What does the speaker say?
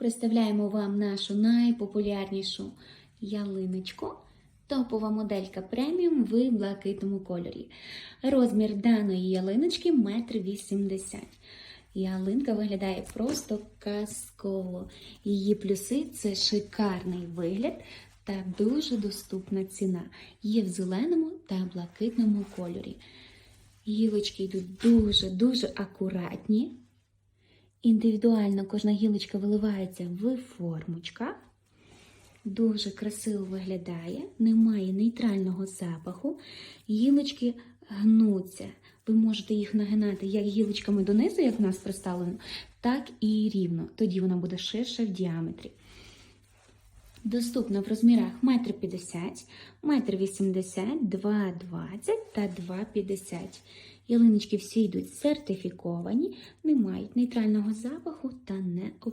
Представляємо вам нашу найпопулярнішу ялиночку. Топова моделька преміум в блакитному кольорі. Розмір даної ялиночки 1,80 м. Ялинка виглядає просто казково. Її плюси це шикарний вигляд та дуже доступна ціна. Є в зеленому та блакитному кольорі. Гілочки йдуть дуже-дуже акуратні. Індивідуально кожна гілочка виливається в формочках. Дуже красиво виглядає, немає нейтрального запаху. Гілочки гнуться. Ви можете їх нагинати як гілочками донизу, як в нас представлено, так і рівно. Тоді вона буде ширша в діаметрі. Доступна в розмірах 1,50 м, 1,80 м, 2,20 та 2,50 Ялиночки всі йдуть сертифіковані, не мають нейтрального запаху та не об...